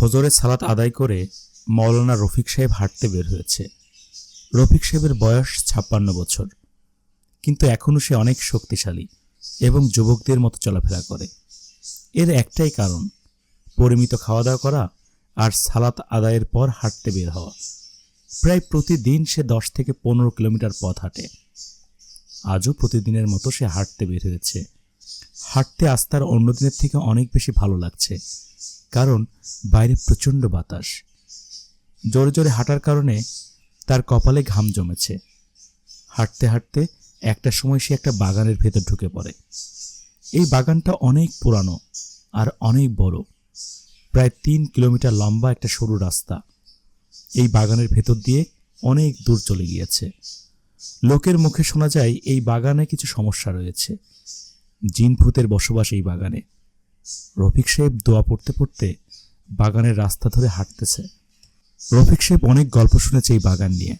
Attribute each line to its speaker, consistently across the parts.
Speaker 1: ফজরের সালাত আদায় করে মৌলানা রফিক সাহেব হাঁটতে বের হয়েছে। রফিক সাহেবের বয়স ছাপ্পান্ন বছর। কিন্তু এখনও সে অনেক শক্তিশালী এবং যুবকদের মতো চলাফেরা করে। এর একটাই কারণ, পরিমিত খাওয়া দাওয়া করা আর সালাত আদায়ের পর হাঁটতে বের হওয়া। প্রায় প্রতিদিন সে দশ থেকে পনেরো কিলোমিটার পথ হাঁটে। আজও প্রতিদিনের মতো সে হাঁটতে বের হয়েছে। হাঁটতে আজ তার অন্য দিনের থেকে অনেক বেশি ভালো লাগছে। কারণ বাইরে প্রচণ্ড বাতাস। জোরে জোরে হাঁটার কারণে তার কপালে ঘাম জমেছে। হাঁটতে হাঁটতে একটা সময় সে একটা বাগানের ভেতর ঢুকে পড়ে। এই বাগানটা অনেক পুরানো আর অনেক বড়। প্রায় তিন কিলোমিটার লম্বা একটা সরু রাস্তা। এই বাগানের ভেতর দিয়ে অনেক দূর চলে গিয়েছে। লোকের মুখে শোনা যায় এই বাগানে কিছু সমস্যা রয়েছে। জিন ভূতের বসবাস এই বাগানে। রফিক সাহেব দোয়া পড়তে পড়তে বাগানের রাস্তা ধরে হাঁটতেছে। রফিক সাহেব অনেক গল্প শুনেছে এই বাগান নিয়ে।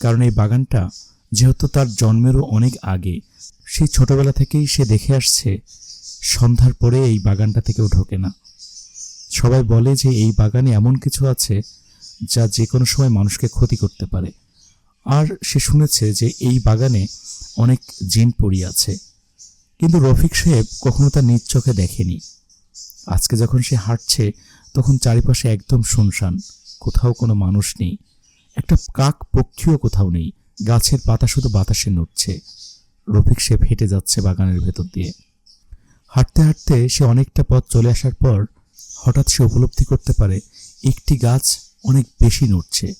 Speaker 1: কারণ এই বাগানটা যেহেতু তার জন্মেরও অনেক আগে, সেই ছোটবেলা থেকেই সে দেখে আসছে সন্ধ্যার পরে এই বাগানটা থেকেও ঢোকে না। সবাই বলে যে এই বাগানে এমন কিছু আছে যা যে কোনো সময় মানুষকে ক্ষতি করতে পারে। আর সে শুনেছে যে এই বাগানে অনেক জিন পড়ি আছে। কিন্তু রফিক সাহেব কখনো তার নিজ চোখে দেখেনি। আজকে যখন সে হাঁটছে, তখন চারিপাশে একদম শুনশান, কোথাও কোনো মানুষ নেই। একটা কাক পক্ষীও কোথাও নেই, গাছের পাতা শুধু বাতাসে নড়ছে। রফিক সাহেব হেঁটে যাচ্ছে বাগানের ভেতর দিয়ে। হাঁটতে হাঁটতে সে অনেকটা পথ চলে আসার পর হঠাৎ সে উপলব্ধি করতে পারে, একটি গাছ অনেক বেশি নড়ছে।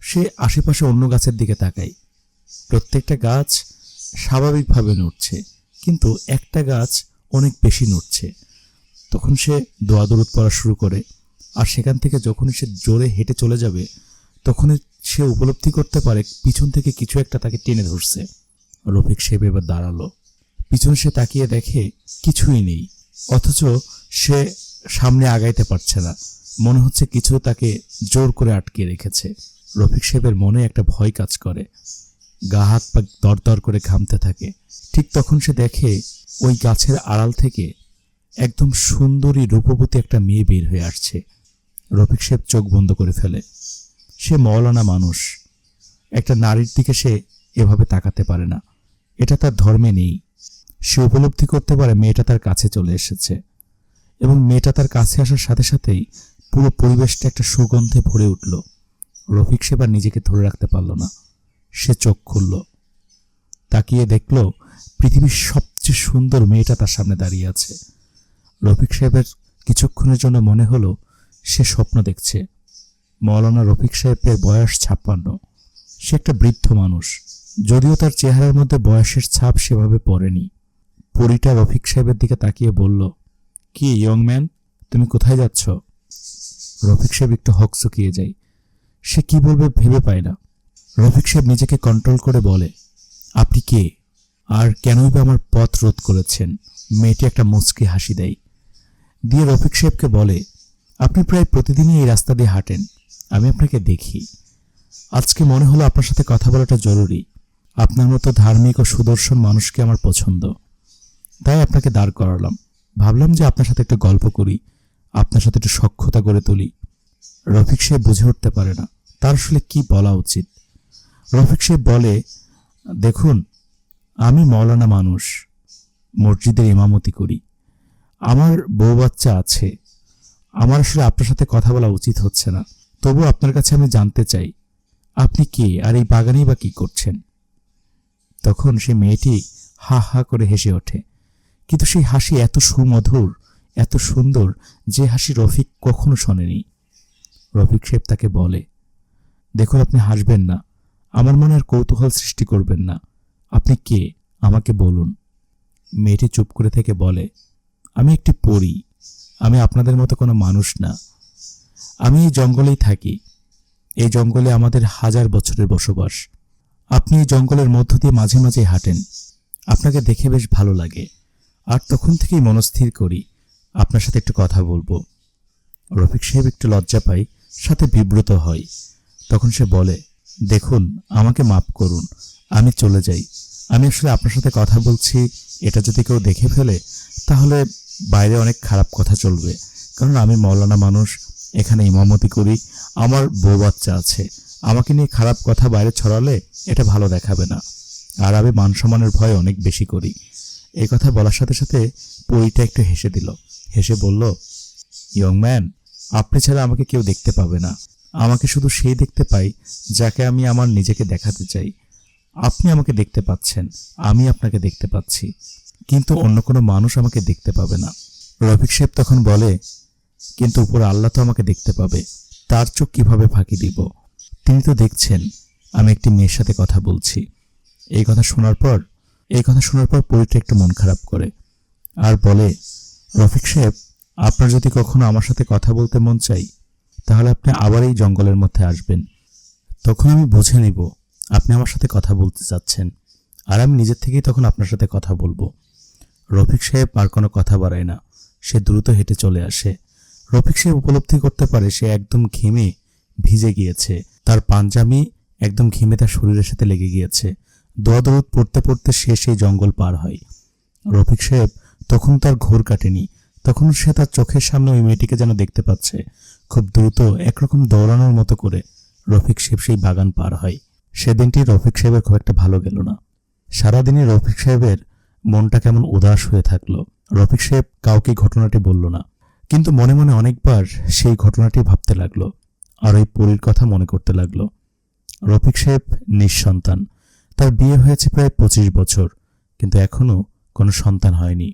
Speaker 1: সে আশেপাশে অন্য গাছের দিকে তাকায়। প্রত্যেকটা গাছ স্বাভাবিকভাবে নড়ছে। কিন্তু একটা গাছ অনেক বেশি নড়ছে। তখন সে দোয়া দরুদ পড়া শুরু করে। আর সেখান থেকে যখনই সে জোরে হেঁটে চলে যাবে, তখনই সে উপলব্ধি করতে পারে পিছন থেকে কিছু একটা তাকে টেনে ধরছে। রফিক সাহেব এবার দাঁড়াল। পিছন সে তাকিয়ে দেখে কিছুই নেই, অথচ সে সামনে আগাইতে পারছে না। মনে হচ্ছে কিছু তাকে জোর করে আটকে রেখেছে। রফিক সাহেবের মনে একটা ভয় কাজ করে। গা হাত পা দরদর করে ঘামতে থাকে। ঠিক তখন সে দেখে ওই গাছের আড়াল থেকে একদম সুন্দরী রূপবতী একটা মেয়ে বের হয়ে আসছে। রফিক সাহেব চোখ বন্ধ করে ফেলে। সে মৌলানা মানুষ। একটা নারীর দিকে সে এভাবে তাকাতে পারে না। এটা তার ধর্মে নেই। সে উপলব্ধি করতে পারে মেয়েটা তার কাছে চলে এসেছে। এবং মেয়েটা তার কাছে আসার সাথে সাথেই পুরো পরিবেশটা একটা সুগন্ধে ভরে উঠল। রফিক সেবার নিজেকে ধরে রাখতে পারল না। সে চোখ খুলল, তাকিয়ে দেখল পৃথিবীর সবচেয়ে সুন্দর মেয়েটা তার সামনে দাঁড়িয়ে আছে। রফিক সাহেবের কিছুক্ষণের জন্য মনে হলো সে স্বপ্ন দেখছে। মৌলানা রফিক সাহেবের বয়স ছাপ্পান্ন। সে একটা বৃদ্ধ মানুষ, যদিও তার চেহারার মধ্যে বয়সের ছাপ সেভাবে পড়েনি। পরিটা রফিক সাহেবের দিকে তাকিয়ে বলল, কি ইয়ং ম্যান তুমি কোথায় যাচ্ছ? রফিক সাহেব একটু হক চুকিয়ে যায়। সে কি বলবে ভেবে পায় না। রফিক সাহেব নিজেকে কন্ট্রোল করে বলে, আপনি কে? আর কেনই বা আমার পথ রোধ করেছেন? মেয়েটি একটা মুচকি হাসি দেয়। দিয়ে রফিক সাহেবকে বলে, আপনি প্রায় প্রতিদিনই এই রাস্তা দিয়ে হাঁটেন। আমি আপনাকে দেখি। আজকে মনে হলো আপনার সাথে কথা বলাটা জরুরি। আপনার মতো ধার্মিক ও সুদর্শন মানুষকে আমার পছন্দ। তাই আপনাকে দাঁড় করালাম। ভাবলাম যে আপনার সাথে একটু গল্প করি। আপনার সাথে একটু সক্ষতা গড়ে তুলি। রফিক সাহেব বুঝে উঠতে পারে না। তার আসলে কি বলা উচিত? রফিক সাহেব বলে, দেখুন, আমি মৌলানা মানুষ, মসজিদের ইমামতি করি। আমার বউ বাচ্চা আছে। আমার আসলে আপনার সাথে কথা বলা উচিত হচ্ছে না। তবু আপনার কাছে আমি জানতে চাই, আপনি কে? আর এই বাগানেই বা কি করছেন? তখন সে মেয়েটি হা হা করে হেসে ওঠে। কিন্তু সেই হাসি এত সুমধুর, এত সুন্দর, যে হাসি রফিক কখনো শোনেনি। রফিক সাহেব তাকে বলে, দেখুন, আপনি হাসবেন না। আমার মনে আর কৌতূহল সৃষ্টি করবেন না। আপনি কে? আমাকে বলুন। মেয়েটি চুপ করে থেকে বলে, আমি একটি পড়ি আমি আপনাদের মতো কোনো মানুষ না। আমি এই জঙ্গলেই থাকি। এই জঙ্গলে আমাদের হাজার বছরের বসবাস। আপনি এই জঙ্গলের মধ্য দিয়ে মাঝে মাঝে হাঁটেন। আপনাকে দেখে বেশ ভালো লাগে। আর তখন থেকেই মনস্থির করি। আপনার সাথে একটু কথা বলব। রফিক সাহেব একটু লজ্জা পাই সাথে বিব্রত হয়। তখন সে বলে দেখুন, আমাকে মাফ করুন, আমি চলে যাই। আমি আসলে আপনার সাথে কথা বলছি, এটা যদি কেউ দেখে ফেলে, তাহলে বাইরে অনেক খারাপ কথা চলবে। কারণ আমি মৌলানা মানুষ, এখানে ইমামতি করি, আমার বউ বাচ্চা আছে। আমাকে নিয়ে খারাপ কথা বাইরে ছড়ালে এটা ভালো দেখাবে না। আর আমি মান সম্মানের ভয় অনেক বেশি করি। এই কথা বলার সাথে সাথে পরিটা একটু হেসে দিল। হেসে বলল ইয়ং ম্যান আপনি ছাড়া আমাকে কেউ দেখতে পাবে না। আমাকে শুধু সেই দেখতে পাই যাকে আমি আমার নিজেকে দেখাতে চাই। আপনি আমাকে দেখতে পাচ্ছেন আমি আপনাকে দেখতে পাচ্ছি। কিন্তু অন্য কোনো মানুষ আমাকে দেখতে পাবে না। রফিক সাহেব তখন বলে কিন্তু উপর আল্লাহ তো আমাকে দেখতে পাবে তার চোখ কীভাবে ফাঁকি দিব? তিনি তো দেখছেন আমি একটি মেয়ের সাথে কথা বলছি। এই কথা শোনার পর এই কথা শোনার পর পরিটা একটু মন খারাপ করে আর বলে রফিক সাহেব আপনার যদি কখনো আমার সাথে কথা বলতে মন চাই তাহলে আপনি আবার এই জঙ্গলের মধ্যে আসবেন। তখন আমি বুঝে নিব আপনি আমার সাথে কথা বলতে চাচ্ছেন। আর আমি নিজের থেকেই তখন আপনার সাথে কথা বলব। রফিক সাহেব আর কোনো কথা বাড়ায় না। সে দ্রুত হেঁটে চলে আসে। রফিক সাহেব উপলব্ধি করতে পারে সে একদম ঘেমে ভিজে গিয়েছে। তার পাঞ্জামি একদম ঘেমে তার শরীরের সাথে লেগে গিয়েছে। দোয়া দরদ পড়তে পড়তে সে সেই জঙ্গল পার হয়। রফিক সাহেব তখন তার ঘোর কাটেনি। তখন সে তার চোখের সামনে ওই মেয়েটিকে যেন দেখতে পাচ্ছে। খুব দ্রুত একরকম দৌড়ানোর মতো করে রফিক সাহেব সেই বাগান পার হয়। সেদিনটি রফিক সাহেবের খুব একটা ভালো গেল না। সারাদিনই রফিক সাহেবের মনটা কেমন উদাস হয়ে থাকল। রফিক সাহেব কাউকে ঘটনাটি বলল না, কিন্তু মনে মনে অনেকবার সেই ঘটনাটি ভাবতে লাগল আর ওই পরীর কথা মনে করতে লাগল। রফিক সাহেব নিঃসন্তান, তার বিয়ে হয়েছে প্রায় পঁচিশ বছর, কিন্তু এখনও কোনো সন্তান হয়নি।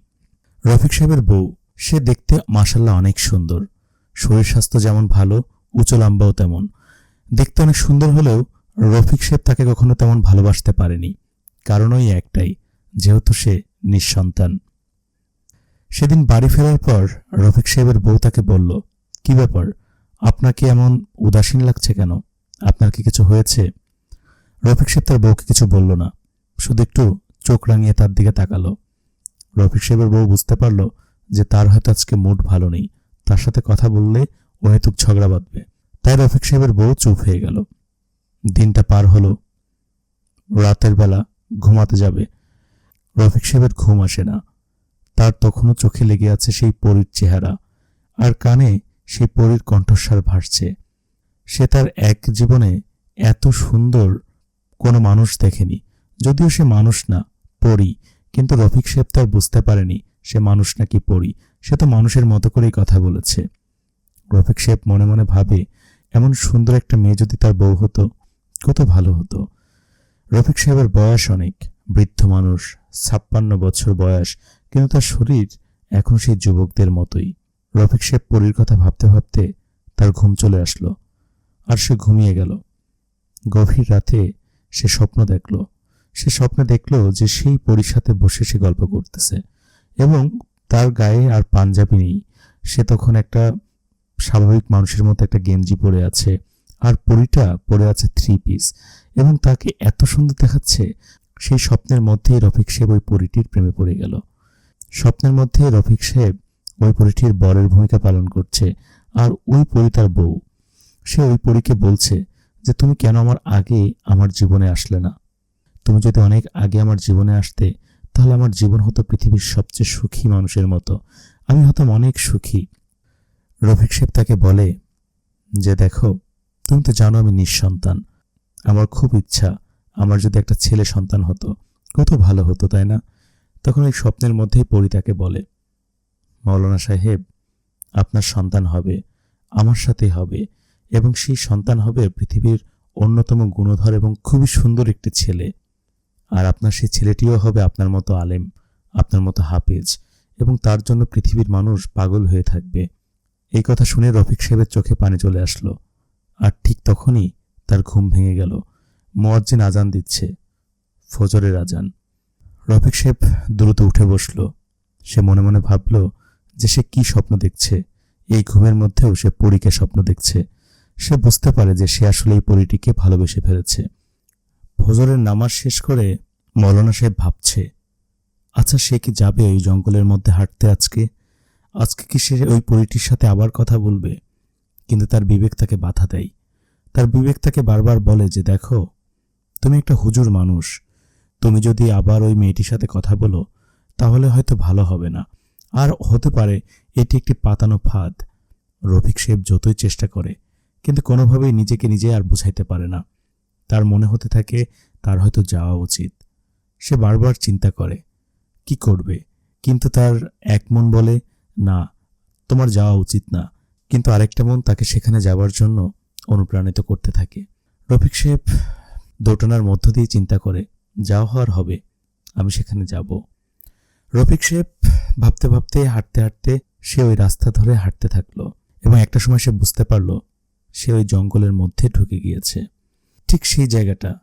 Speaker 1: রফিক সাহেবের বউ, সে দেখতে মাসাল্লাহ অনেক সুন্দর শরীর স্বাস্থ্য যেমন ভালো উঁচু লম্বাও তেমন। দেখতে অনেক সুন্দর হলেও রফিক সাহেব তাকে কখনো তেমন ভালোবাসতে পারেনি। কারণ ওই একটাই, যেহেতু সে নিঃসন্তান। সেদিন বাড়ি ফেরার পর রফিক সাহেবের বউ তাকে বলল, কি ব্যাপার? আপনাকে এমন উদাসীন লাগছে কেন? আপনার কি কিছু হয়েছে? রফিক সাহেব তার বউকে কিছু বলল না, শুধু একটু চোখ রাঙিয়ে তার দিকে তাকালো। রফিক সাহেবের বউ বুঝতে পারল যে তার হয়তো আজকে মুড ভালো নেই। তার সাথে কথা বললে ও হেতুক ঝগড়া বাঁধবে। তাই রফিক সাহেবের বউ চুপ হয়ে গেল। দিনটা পার হলো। রাতের বেলা ঘুমাতে যাবে। রফিক সাহেবের ঘুম আসে না। তার তখনও চোখে লেগে আছে সেই পরীর চেহারা। আর কানে সেই পরীর কণ্ঠস্বর ভাসছে। সে তার এক জীবনে এত সুন্দর কোনো মানুষ দেখেনি। যদিও সে মানুষ না, পরী। কিন্তু রফিক সাহেব তার বুঝতে পারেনি সে মানুষ নাকি পরী। সে তো মানুষের মতো করেই কথা বলেছে। রফিক সাহেব মনে মনে ভাবে, এমন সুন্দর একটা মেয়ে যদি তার বউ হতো কত ভালো হতো। রফিক সাহেবের বয়স অনেক, বৃদ্ধ মানুষ, ছাপ্পান্ন বছর বয়স, কিন্তু তার শরীর এখন সেই যুবকদের মতোই। রফিক সাহেব পরীর কথা ভাবতে ভাবতে তার ঘুম চলে আসলো, আর সে ঘুমিয়ে গেল। গভীর রাতে সে স্বপ্ন দেখল। সে স্বপ্নে দেখল যে সেই পরীর সাথে বসে সে গল্প করতেছে এবং তার গায়ে আর পাঞ্জাবি নেই। সে তখন একটা স্বাভাবিক মানুষের মতো একটা গেঞ্জি পরে আছে আর পরীটা পরে আছে থ্রি পিস এবং তাকে এত সুন্দর দেখাচ্ছে, সেই স্বপ্নের মধ্যেই রফিক সাহেব ওই পরীটির প্রেমে পড়ে গেল। স্বপ্নের মধ্যে রফিক সাহেব ওই পরীটির বরের ভূমিকা পালন করছে আর ওই পরী তার বউ। সে ওই পরীকে বলছে যে, তুমি কেন আমার আগে আমার জীবনে আসলে না? তুমি যদি অনেক আগে আমার জীবনে আসতে তাহলে আমার জীবন হতো পৃথিবীর সবচেয়ে সুখী মানুষের মতো। আমি হতাম অনেক সুখী। রফিক সাহেব তাকে বলে, যে দেখো, তুমি তো জানো আমি নিঃসন্তান। আমার খুব ইচ্ছা, আমার যদি একটা ছেলে সন্তান হতো, কত ভালো হতো, তাই না? তখন ওই স্বপ্নের মধ্যেই পরি তাকে বলে, মৌলানা সাহেব, আপনার সন্তান হবে, আমার সাথেই হবে, এবং সেই সন্তান হবে পৃথিবীর অন্যতম গুণধর এবং খুবই সুন্দর একটি ছেলে। আর আপনার সেই ছেলেটিও হবে আপনার মতো আলেম, আপনার মতো হাফেজ এবং তার জন্য পৃথিবীর মানুষ পাগল হয়ে থাকবে। এই কথা শুনে রফিক সাহেবের চোখে পানি চলে আসলো। আর ঠিক তখনই তার ঘুম ভেঙে গেল। মোয়াজ্জিন আজান দিচ্ছে। ফজরের আজান। রফিক সাহেব দ্রুত উঠে বসল। সে মনে মনে ভাবল যে সে কি স্বপ্ন দেখছে। এই ঘুমের মধ্যেও সে পরীকে স্বপ্ন দেখছে। সে বুঝতে পারে যে সে আসলে এই পরীটিকে ভালোবেসে ফেলেছে। ফজরের নামাজ শেষ করে মৌলানা সাহেব ভাবছে আচ্ছা সে কি যাবে ওই জঙ্গলের মধ্যে হাঁটতে আজকে? আজকে কি সে ওই পরীটির সাথে আবার কথা বলবে? কিন্তু তার বিবেক তাকে বাধা দেয়। তার বিবেক তাকে বারবার বলে যে, দেখো, তুমি একটা হুজুর মানুষ। তুমি যদি আবার ওই মেয়েটির সাথে কথা বলো, তাহলে হয়তো ভালো হবে না। আর হতে পারে এটি একটি পাতানো ফাঁদ। রফিক সাহেব যতই চেষ্টা করে, কিন্তু কোনোভাবেই নিজেকে নিজে আর বুঝাইতে পারে না। তার মনে হতে থাকে তার হয়তো যাওয়া উচিত। সে বারবার চিন্তা করে, কি করবে? কিন্তু তার এক মন বলে, না, তোমার যাওয়া উচিত না। কিন্তু আরেকটা মন তাকে সেখানে যাওয়ার জন্য অনুপ্রাণিত করতে থাকে। রফিক সাহেব দোটানার মধ্য দিয়ে চিন্তা করে, যাওয়া হওয়ার হবে, আমি সেখানে যাব। রফিক সাহেব ভাবতে ভাবতে, হাঁটতে হাঁটতে সে ওই রাস্তা ধরে হাঁটতে থাকল এবং একটা সময় সে বুঝতে পারল, সে ওই জঙ্গলের মধ্যে ঢুকে গিয়েছে। ঠিক সেই জায়গাটা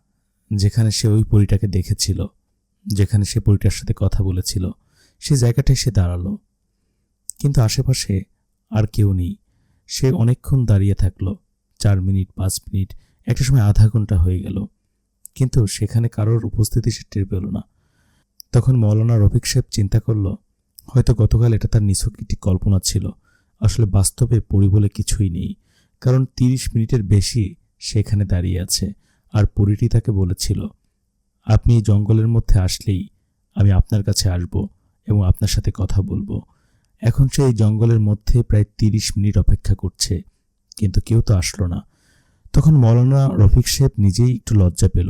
Speaker 1: যেখানে সে ওই পরিটাকে দেখেছিল, যেখানে সে পরিটার সাথে কথা বলেছিল, সেই জায়গাটায় সে দাঁড়াল। কিন্তু আশেপাশে আর কেউ নেই। সে অনেকক্ষণ দাঁড়িয়ে থাকল, চার মিনিট, পাঁচ মিনিট, একটা সময় আধা ঘণ্টা হয়ে গেল। কিন্তু সেখানে কারোর উপস্থিতি সে টের পেল না। তখন মৌলানা রফিক সাহেব চিন্তা করল, হয়তো গতকাল এটা তার নিছক একটি কল্পনা ছিল। আসলে বাস্তবে পরি বলে কিছুই নেই। কারণ তিরিশ মিনিটের বেশি সেখানে দাঁড়িয়ে আছে। আর পরিটি তাকে বলেছিল, আপনি এই জঙ্গলের মধ্যে আসলেই আমি আপনার কাছে আসব এবং আপনার সাথে কথা বলব। এখন সে এই জঙ্গলের মধ্যে প্রায় তিরিশ মিনিট অপেক্ষা করছে, কিন্তু কেউ তো আসলো না। তখন মৌলানা রফিক সাহেব নিজেই একটু লজ্জা পেল।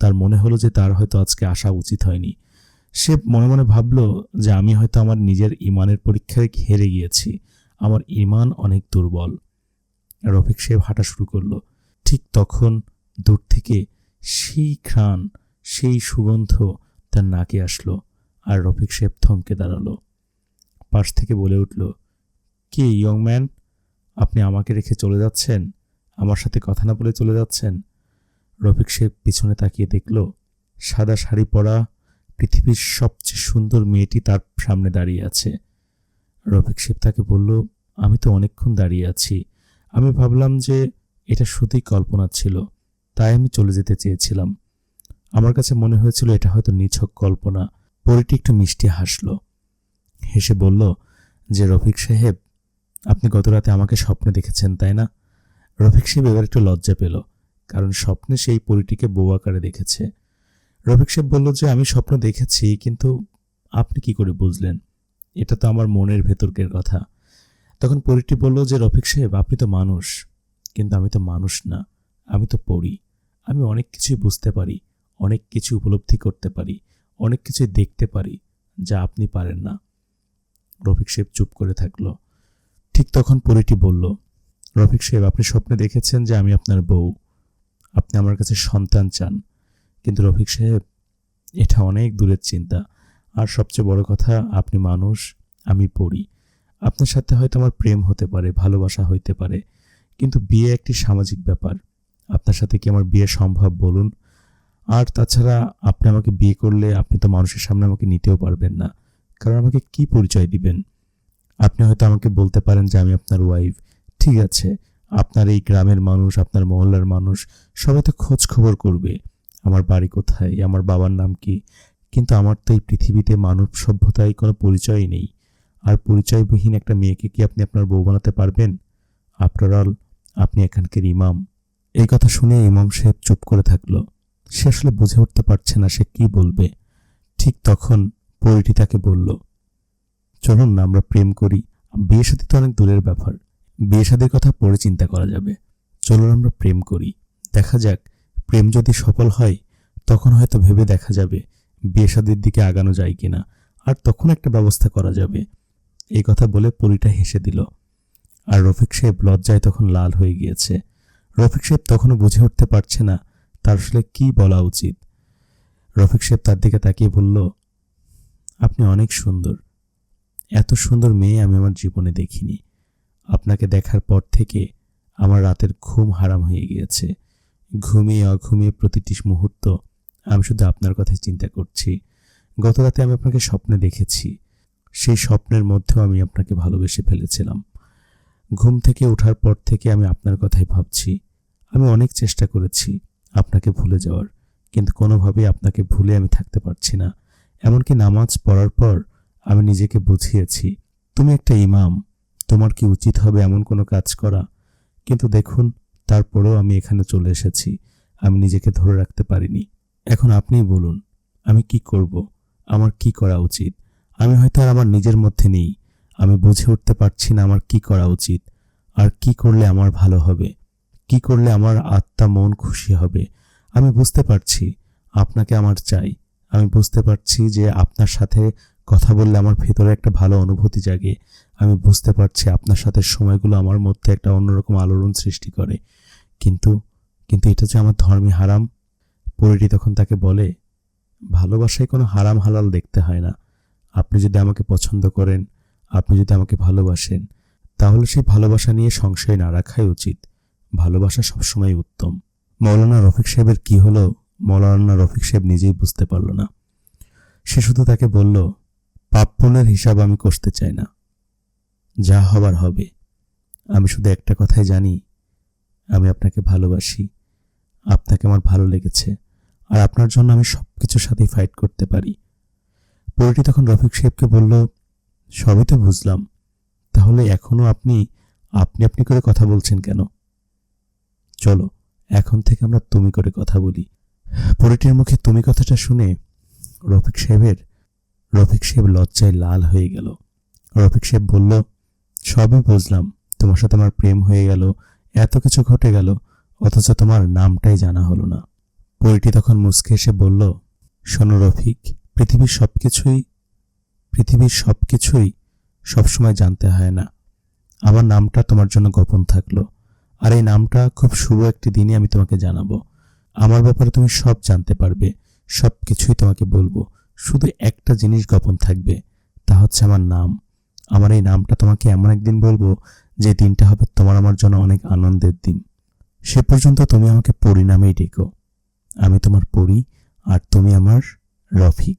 Speaker 1: তার মনে হলো যে তার হয়তো আজকে আসা উচিত হয়নি। সে মনে মনে ভাবল যে আমি হয়তো আমার নিজের ইমানের পরীক্ষায় হেরে গিয়েছি। আমার ইমান অনেক দুর্বল। রফিক সাহেব হাঁটা শুরু করল। ঠিক তখন দূর থেকে সেই ঘ্রাণ, সেই সুগন্ধ তার নাকে আসলো আর রফিক সাহেব থমকে দাঁড়াল। পাশ থেকে বলে উঠল, কি, ইয়ং ম্যান? আপনি আমাকে রেখে চলে যাচ্ছেন? আমার সাথে কথা না বলে চলে যাচ্ছেন? রফিক সাহেব পিছনে তাকিয়ে দেখল, সাদা শাড়ি পরা পৃথিবীর সবচেয়ে সুন্দর মেয়েটি তার সামনে দাঁড়িয়ে আছে। রফিক সাহেব তাকে বলল, আমি তো অনেকক্ষণ দাঁড়িয়ে আছি। আমি ভাবলাম যে এটা শুধুই কল্পনা ছিল, তাই আমি চলে যেতে চেয়েছিলাম। আমার কাছে মনে হয়েছিল এটা হয়তো নিছক কল্পনা। পরিটি একটু মিষ্টি হাসল। হেসে বলল, যে রফিক সাহেব, আপনি গত রাতে আমাকে স্বপ্নে দেখেছেন, তাই না? রফিক সাহেব এবার একটু লজ্জা পেল, কারণ স্বপ্নে সেই পরিটিকে বউ আকারে দেখেছে। রফিক সাহেব বলল যে, আমি স্বপ্ন দেখেছি, কিন্তু আপনি কি করে বুঝলেন? এটা তো আমার মনের ভেতরকের কথা। তখন পরিটি বলল যে, রফিক সাহেব, আপনি তো মানুষ কিন্তু আমি তো মানুষ না, আমি তো পড়ি। আমি অনেক কিছুই বুঝতে পারি, অনেক কিছু উপলব্ধি করতে পারি, অনেক কিছুই দেখতে পারি, যা আপনি পারেন না। রফিক সাহেব চুপ করে থাকল। ঠিক তখন পরিটি বলল, রফিক সাহেব, আপনি স্বপ্নে দেখেছেন যে আমি আপনার বউ। আপনি আমার কাছে সন্তান চান। কিন্তু রফিক সাহেব, এটা অনেক দূরের চিন্তা। আর সবচেয়ে বড় কথা, আপনি মানুষ, আমি পড়ি। আপনার সাথে হয়তো আমার প্রেম হতে পারে, ভালোবাসা হইতে পারে। কিন্তু বিয়ে একটি সামাজিক ব্যাপার। আপনার সাথে কি আমার বিয়ে সম্ভব বলুন? আর তাছাড়া আপনি আমাকে বিয়ে করলে আপনি তো মানুষের সামনে আমাকে নিতেও পারবেন না। কারণ আমাকে কি পরিচয় দিবেন? আপনি হয়তো আমাকে বলতে পারেন যে আমি আপনার ওয়াইফ ঠিক আছে, আপনার এই গ্রামের মানুষ, আপনার মহল্লার মানুষ, সবাই তো খোঁজ খবর করবে। আমার বাড়ি কোথায়? আমার বাবার নাম কি? কিন্তু আমার তো এই পৃথিবীতে মানব সভ্যতায় কোনো পরিচয়ই নেই। আর পরিচয়বিহীন একটা মেয়েকে কি আপনি আপনার বউ বানাতে পারবেন? আফটার অল আপনি এখানকার ইমাম। এই কথা শুনে ইমাম সাহেব চুপ করে থাকল। সে আসলে বুঝে উঠতে পারছে না সে কি বলবে। ঠিক তখন পরিটি তাকে বলল, চলুন না, আমরা প্রেম করি। বিয়ে সাথে তো অনেক দূরের ব্যাপার। বিয়ে শাদীর কথা পরে চিন্তা করা যাবে। চলুন, আমরা প্রেম করি। দেখা যাক, প্রেম যদি সফল হয়, তখন হয়তো ভেবে দেখা যাবে বিয়ে শাদীর দিকে আগানো যায় কিনা। আর তখন একটা ব্যবস্থা করা যাবে। এই কথা বলে পরিটা হেসে দিল। আর রফিক সাহেব লজ্জায় তখন লাল হয়ে গিয়েছে। রফিক সাহেব তখনও বুঝে উঠতে পারছে না তার আসলে কি বলা উচিত। রফিক সাহেব তার দিকে তাকিয়ে বলল, আপনি অনেক সুন্দর। এত সুন্দর মেয়ে আমি আমার জীবনে দেখিনি। আপনাকে দেখার পর থেকে আমার রাতের ঘুম হারাম হয়ে গিয়েছে। ঘুমিয়ে অঘুমিয়ে প্রতিটি মুহূর্ত আমি শুধু আপনার কথাই চিন্তা করছি। গত রাতে আমি আপনাকে স্বপ্নে দেখেছি। সেই স্বপ্নের মধ্যেও আমি আপনাকে ভালোবেসে ফেলেছিলাম। ঘুম থেকে ওঠার পর থেকে আমি আপনার কথাই ভাবছি। আমি অনেক চেষ্টা করেছি আপনাকে ভুলে যাওয়ার, কিন্তু কোনোভাবেই আপনাকে ভুলে আমি থাকতে পারছি না। এমনকি নামাজ পড়ার পর আমি নিজেকে বুঝিয়েছি, তুমি একটা ইমাম, তোমার কি উচিত হবে এমন কোনো কাজ করা? কিন্তু দেখুন, তারপরেও আমি এখানে চলে এসেছি, আমি নিজেকে ধরে রাখতে পারিনি। এখন আপনিই বলুন, আমি কি করব? আমার কি করা উচিত? আমি হয়তো আর আমার নিজের মধ্যে নেই। আমি বুঝে উঠতে পারছি না আমার কি করা উচিত, আর কি করলে আমার ভালো হবে, কি করলে আমার আত্মা মন খুশি হবে। আমি বুঝতে পারছি আপনাকে আমার চাই। আমি বুঝতে পারছি যে আপনার সাথে কথা বললে আমার ভেতরে একটা ভালো অনুভূতি জাগে। আমি বুঝতে পারছি আপনার সাথে সময়গুলো আমার মধ্যে একটা অন্যরকম আলোড়ন সৃষ্টি করে। কিন্তু কিন্তু এটা যে আমার ধর্মে হারাম? পরিটি তখন তাকে বলে, ভালোবাসায় কোনো হারাম হালাল দেখতে হয় না। আপনি যদি আমাকে পছন্দ করেন আপনি যদি আমাকে ভালোবাসেন, তাহলে সেই ভালোবাসা নিয়ে সংশয় না রাখাই উচিত। ভালোবাসা সবসময় উত্তম। মৌলানা রফিক সাহেবের কি হলো, মৌলানা রফিক সাহেব নিজেই বুঝতে পারল না। সে শুধু তাকে বলল, পাপ পুণ্যের হিসাব আমি করতে চাই না। যা হবার হবে। আমি শুধু একটা কথাই জানি, আমি আপনাকে ভালোবাসি। আপনাকে আমার ভালো লেগেছে। আর আপনার জন্য আমি সব কিছুর সাথেই ফাইট করতে পারি। পরিটি তখন রফিক সাহেবকে বলল সবই তো বুঝলাম। তাহলে এখনও আপনি আপনি আপনি করে কথা বলছেন কেন? চলো, এখন থেকে আমরা তুমি করে কথা বলি। পরিটির মুখে তুমি কথাটা শুনে রফিক সাহেবের, রফিক সাহেব লজ্জায় লাল হয়ে গেল। রফিক সাহেব বলল, সবই বুঝলাম, তোমার সাথে আমার প্রেম হয়ে গেল, এত কিছু ঘটে গেল, অথচ তোমার নামটাই জানা হলো না। পরিটি তখন মুসকে এসে বলল, শোনো রফিক, পৃথিবীর সব কিছুই পৃথিবীর সব কিছুই সবসময় জানতে হয় না। আমার নামটা তোমার জন্য গোপন থাকল। আর এই নামটা খুব শুভ একটি দিনে আমি তোমাকে জানাব। আমার ব্যাপারে তুমি সব জানতে পারবে সব কিছুই তোমাকে বলব। শুধু একটা জিনিস গোপন থাকবে, তা হচ্ছে আমার নাম। আমার এই নামটা তোমাকে এমন একদিন বলব, যে দিনটা হবে তোমার আমার জন্য অনেক আনন্দের দিন। সে পর্যন্ত তুমি আমাকে পরি নামেই ডেকো। আমি তোমার পরি আর তুমি আমার রফিক।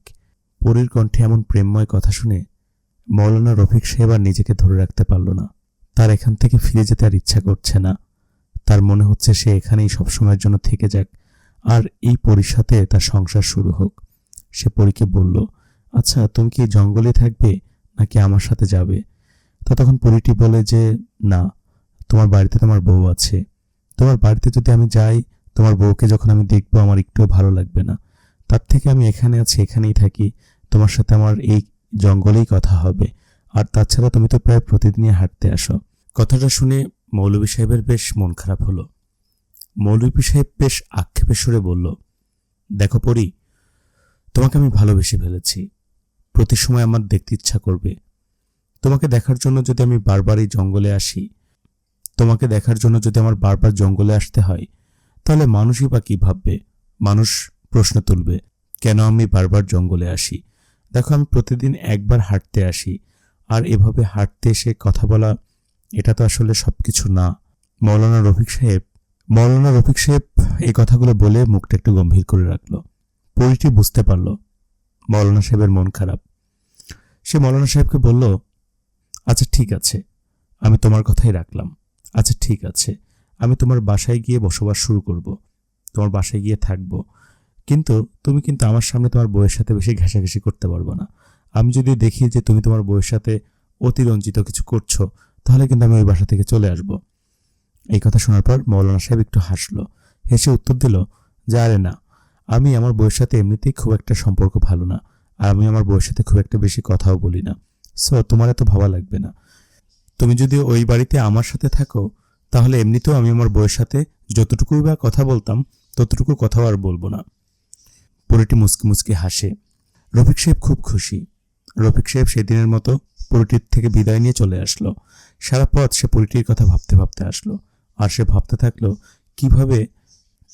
Speaker 1: পরীর কণ্ঠে এমন প্রেমময় কথা শুনে মৌলানা রফিক সাহেব আর নিজেকে ধরে রাখতে পারল না। তার এখান থেকে ফিরে যেতে আর ইচ্ছা করছে না। তার মনে হচ্ছে সে এখানেই সবসময়ের জন্য থেকে যাক, আর এই পরীর সাথে তার সংসার শুরু হোক। সে পরীকে বলল আচ্ছা তুমি কি জঙ্গলে থাকবে নাকি আমার সাথে যাবে? তা তখন পরীটি বলে যে, না, তোমার বাড়িতে তোমার বউ আছে। তোমার বাড়িতে যদি আমি যাই, তোমার বউকে যখন আমি দেখব আমার একটুও ভালো লাগবে না। তার থেকে আমি এখানে আছি, এখানেই থাকি। তোমার সাথে আমার এই জঙ্গলেই কথা হবে। আর তাছাড়া তুমি তো প্রায় প্রতিদিনই হাঁটতে আসো। কথাটা শুনে মৌলভী সাহেবের বেশ মন খারাপ হলো। মৌলভী সাহেব বেশ আক্ষেপের সুরে বলল, দেখো পরি, তোমাকে আমি ভালোবেসে ফেলেছি। প্রতি সময় আমার দেখতে ইচ্ছা করবে। তোমাকে দেখার জন্য যদি আমি বারবার এই জঙ্গলে আসি, তোমাকে দেখার জন্য যদি আমার বারবার জঙ্গলে আসতে হয়, তাহলে মানুষই বা কী ভাববে? মানুষ প্রশ্ন তুলবে, কেন আমি বারবার জঙ্গলে আসি? দেখো, আমি প্রতিদিন একবার হাঁটতে আসি, আর এভাবে হাঁটতে এসে কথা বলা, এটা তো আসলে সবকিছু না। মৌলানা রফিক সাহেব, মৌলানা রফিক সাহেব এই কথাগুলো বলে মুখটা একটু গম্ভীর করে রাখল। পরিটি বুঝতে পারল, মৌলানা সাহেবের মন খারাপ। সে মৌলানা সাহেবকে বলল আচ্ছা ঠিক আছে, আমি তোমার কথাই রাখলাম। আচ্ছা ঠিক আছে, আমি তোমার বাসায় গিয়ে বসবাস শুরু করব, তোমার বাসায় গিয়ে থাকব কিন্তু তুমি কিন্তু আমার সামনে তোমার বইয়ের সাথে বেশি ঘেঁষাঘেঁষি করতে পারব না। আমি যদি দেখি যে তুমি তোমার বইয়ের সাথে অতিরঞ্জিত কিছু করছ, তাহলে কিন্তু আমি ওই বাসা থেকে চলে আসব। এই কথা শোনার পর মৌলানা সাহেব একটু হাসলো। হেসে উত্তর দিল যে আরে না। আমি আমার বইয়ের সাথে এমনিতেই খুব একটা সম্পর্ক ভালো না, আর আমি আমার বইয়ের সাথে খুব একটা বেশি কথাও বলি না। সো তোমার এত ভাবা লাগবে না। তুমি যদি ওই বাড়িতে আমার সাথে থাকো, তাহলে এমনিতেও আমি আমার বইয়ের সাথে যতটুকুই বা কথা বলতাম, ততটুকু কথাও আর বলব না। পরিটি মুচকি মুচকি হাসে। রফিক সাহেব খুব খুশি। রফিক সাহেব সেদিনের মতো পরিটির থেকে বিদায় নিয়ে চলে আসলো। সারা পথ সে পরিটির কথা ভাবতে ভাবতে আসলো। আর সে ভাবতে থাকল, কীভাবে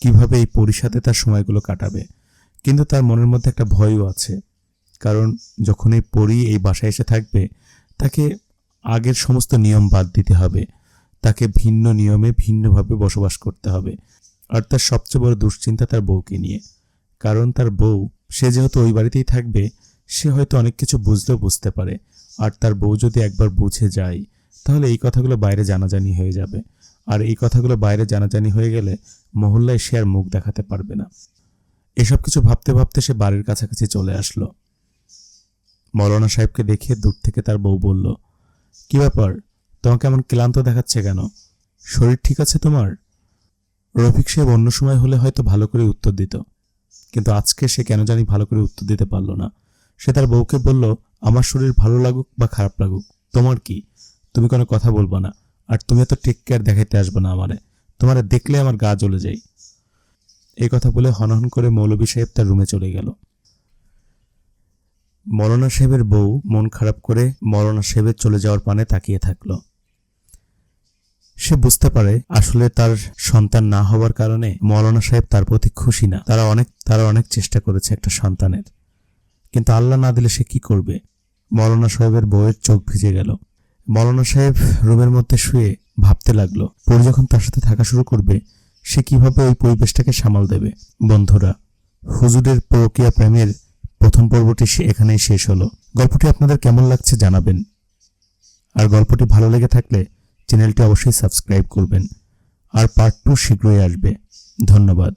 Speaker 1: কীভাবে এই পরির সাথে তার সময়গুলো কাটাবে? কিন্তু তার মনের মধ্যে একটা ভয়ও আছে। কারণ যখন এই পরি এই বাসায় এসে থাকবে, তাকে আগের সমস্ত নিয়ম বাদ দিতে হবে। তাকে ভিন্ন নিয়মে ভিন্নভাবে বসবাস করতে হবে। আর তার সবচেয়ে বড় দুশ্চিন্তা তার বউকে নিয়ে। কারণ তার বউ, সে যেহেতু ওই বাড়িতেই থাকবে, সে হয়তো অনেক কিছু বুঝলেও বুঝতে পারে। আর তার বউ যদি একবার বুঝে যায়, তাহলে এই কথাগুলো বাইরে জানাজানি হয়ে যাবে। আর এই কথাগুলো বাইরে জানাজানি হয়ে গেলে মহল্লায় সে আর মুখ দেখাতে পারবে না। এসব কিছু ভাবতে ভাবতে সে বাড়ির কাছাকাছি চলে আসলো। মৌলানা সাহেবকে দেখে দূর থেকে তার বউ বলল, কি ব্যাপার? তোমাকে এমন ক্লান্ত দেখাচ্ছে কেন? শরীর ঠিক আছে তোমার? রফিক সাহেব অন্য সময় হলে হয়তো ভালো করে উত্তর দিত। কিন্তু আজকে সে কেন জানি ভালো করে উত্তর দিতে পারল না। সে তার বউকে বলল, আমার শরীর ভালো লাগুক বা খারাপ লাগুক, তোমার কি? তুমি কোনো কথা বলব না, আর তুমি তো টেক কেয়ার দেখাইতে আসবে না আমারে। তোমারে দেখলে আমার গা জ্বলে যায়। এই কথা বলে হনহন করে মৌলভী সাহেব তার রুমে চলে গেল। মৌলানা সাহেবের বউ মন খারাপ করে মৌলানা সাহেবের চলে যাওয়ার পানে তাকিয়ে থাকল। সে বুঝতে পারে আসলে তার সন্তান না হওয়ার কারণে মৌলানা সাহেব তার প্রতি খুশি না। তারা অনেক তারা অনেক চেষ্টা করেছে একটা সন্তানের। কিন্তু আল্লাহ না দিলে সে কি করবে? মৌলানা সাহেবের বউয়ের চোখ ভিজে গেল। মৌলানা সাহেব রুমের মধ্যে শুয়ে ভাবতে লাগল, পরে যখন তার সাথে থাকা শুরু করবে, সে কীভাবে ওই পরিবেশটাকে সামাল দেবে? বন্ধুরা, হুজুরের প্রক্রিয়া প্রেমের প্রথম পর্বটি সে এখানেই শেষ হলো। গল্পটি আপনাদের কেমন লাগছে জানাবেন। আর গল্পটি ভালো লেগে থাকলে চ্যানেলটি অবশ্যই সাবস্ক্রাইব করবেন। আর পার্ট টু শীঘ্রই আসবে। ধন্যবাদ।